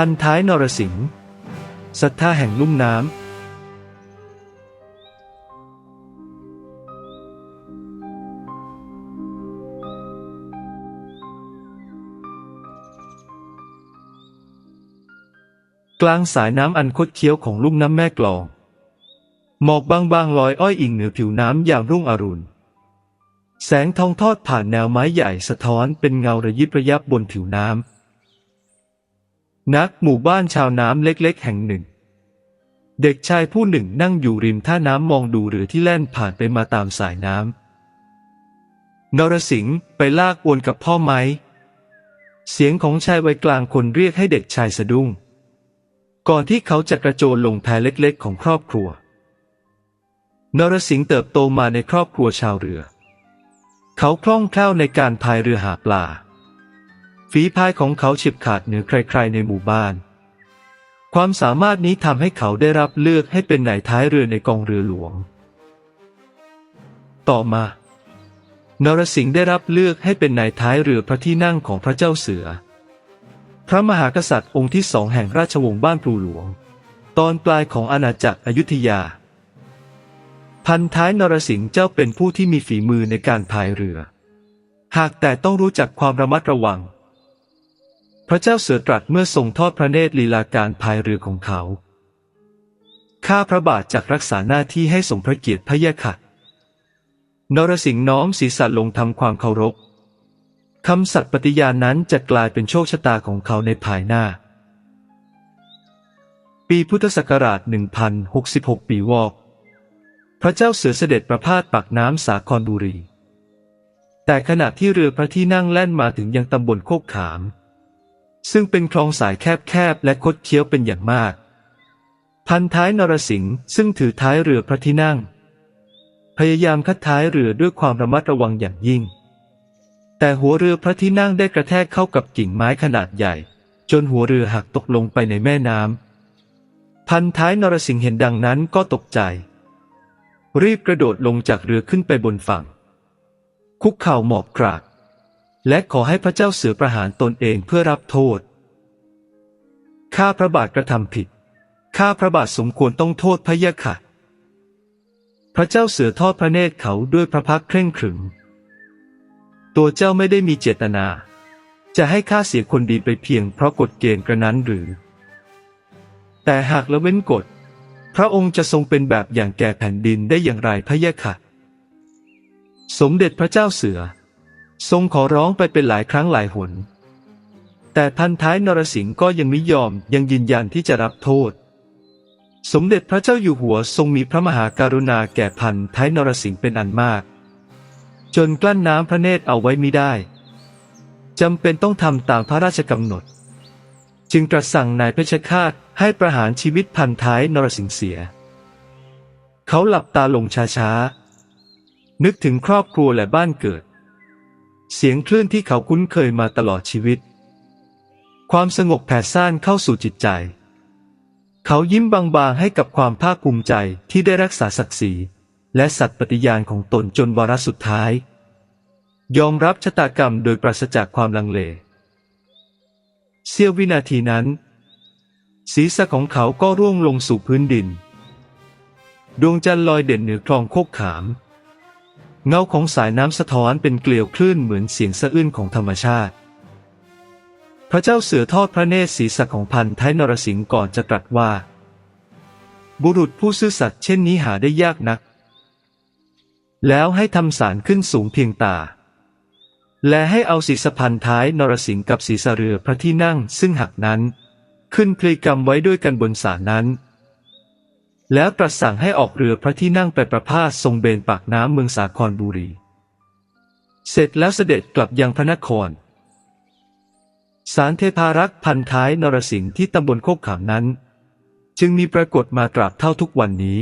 พันท้ายนรสิงห์ศรัทธาแห่งลุ่มน้ำกลางสายน้ำอันคดเคี้ยวของลุ่มน้ำแม่กลอง หมอกบางๆลอยอ้อยอิงเหนือผิวน้ำอย่างรุ่งอรุณ แสงทองทอดผ่านแนวไม้ใหญ่สะท้อนเป็นเงาระยิบระยับบนผิวน้ำ นักหมู่บ้านชาวน้ำเล็กๆ แห่งหนึ่ง เด็กชายผู้หนึ่งนั่งอยู่ริมท่าน้ำมองดูเรือที่แล่นผ่านไปมาตามสายน้ำนรสิงห์ไปลากอวนกับพ่อไหม เสียงของชายวัยกลางคนเรียกให้เด็กชายสะดุ้ง ก่อนที่เขาจะกระโจนลงแพเล็กๆ ของครอบครัวนรสิงห์เติบโตมาในครอบครัวชาวเรือ เขาคล่องแคล่วในการพายเรือหาปลา ฝีพายของเขาเฉียบขาดเหนือใคร ๆ ในหมู่บ้าน ความสามารถนี้ทำให้เขาได้รับเลือกให้เป็นนายท้ายเรือในกองเรือหลวง ต่อมานรสิงห์ได้รับเลือกให้เป็นนายท้ายเรือพระที่นั่งของพระเจ้าเสือ พระมหากษัตริย์องค์ที่สองแห่งราชวงศ์บ้านพลูหลวง ตอนปลายของอาณาจักรอยุธยา พันท้ายนรสิงห์เจ้าเป็นผู้ที่มีฝีมือในการพายเรือ หากแต่ต้องรู้จักความระมัดระวัง พระเจ้าเสือตรัสเมื่อทรงทอดพระเนตรลีลาการพายเรือของเขา ข้าพระบาทจากรักษาหน้าที่ให้สมพระเกียรติพระยะค่ะนรสิงห์น้อมศีรษะลงทำความเคารพคำสัตย์ปฏิญาณนั้นจะกลายเป็นโชคชะตาของเขาในภายหน้า ปีพุทธศักราช 1066 ปีวอก พระเจ้าเสือเสด็จประพาสปากน้ำสาครบุรี แต่ขณะที่เรือพระที่นั่งแล่นมาถึงยังตำบลโคกขาม ซึ่งเป็นคลองสายแคบๆและคดเคี้ยวเป็นอย่างมาก พันท้ายนรสิงห์ซึ่งถือท้ายเรือพระที่นั่ง พยายามคัดท้ายเรือด้วยความระมัดระวังอย่างยิ่ง แต่หัวเรือพระที่นั่งได้กระแทกเข้ากับกิ่งไม้ขนาดใหญ่ จนหัวเรือหักตกลงไปในแม่น้ำพันท้ายนรสิงห์เห็นดังนั้นก็ตกใจ รีบกระโดดลงจากเรือขึ้นไปบนฝั่ง คุกเข่าหมอบกราบ และขอให้พระเจ้าเสือประหารตนเองเพื่อรับโทษ ข้าพระบาทกระทำผิด ข้าพระบาทสมควรต้องโทษพระยะค่ะ พระเจ้าเสือทอดพระเนตรเขาด้วยพระพักเคร่งขรึม ตัวเจ้าไม่ได้มีเจตนา จะให้ข้าเสียคนดีไปเพียงเพราะกฎเกณฑ์กระนั้นหรือ แต่หากละเว้นกฎ พระองค์จะทรงเป็นแบบอย่างแก่แผ่นดินได้อย่างไรพระยะค่ะ สมเด็จพระเจ้าเสือ ทรงขอร้องไปเป็นหลายครั้งหลายหน แต่พันท้ายนรสิงห์ก็ยังไม่ยอมยังยืนยันที่จะรับโทษ สมเด็จพระเจ้าอยู่หัวทรงมีพระมหาการุณาแก่พันท้ายนรสิงห์เป็นอันมาก จนกลั้นน้ำพระเนตรเอาไว้ไมิได้จำเป็นต้องทำตามพระราชกำหนด จึงตรัสสั่งนายเพชรฆาตให้ประหารชีวิตพันท้ายนรสิงห์เสีย เขาหลับตาลงช้าๆนึกถึงครอบครัวและบ้านเกิด เสียงคลื่นที่เขาคุ้นเคยมาตลอดชีวิต ความสงบแผ่ซ่านเข้าสู่จิตใจ เขายิ้มบางๆให้กับความภาคภูมิใจที่ได้รักษาศักดิ์ศรีและสัตย์ปฏิญาณของตนจนวาระสุดท้าย ยอมรับชะตากรรมโดยปราศจากความลังเล เสี้ยววินาทีนั้น ศีรษะของเขาก็ร่วงลงสู่พื้นดิน ดวงจันทร์ลอยเด่นเหนือคลองโคกขาม เงาของสายน้ำสะท้อนเป็นเกลียวคลื่นเหมือนเสียงสะอื้นของธรรมชาติ พระเจ้าเสือทอดพระเนตรศีรษะของพันท้ายนรสิงห์ก่อนจะตรัสว่า บุรุษผู้ซื่อสัตย์เช่นนี้หาได้ยากนัก แล้วให้ทำสารขึ้นสูงเพียงตา และให้เอาศีรษะพันท้ายนรสิงห์กับศีรษะเรือพระที่นั่งซึ่งหักนั้น ขึ้นพลีกรรมไว้ด้วยกันบนสารนั้น แล้วตรัสสั่งให้ออกเรือพระที่นั่งไปประพาสทรงเบนปากน้ำเมืองสาครบุรี เสร็จแล้วเสด็จกลับยังพระนคร สารเทพารักษ์พันท้ายนรสิงห์ที่ตำบลโคกขามนั้น จึงมีปรากฏมาตราบเท่าทุกวันนี้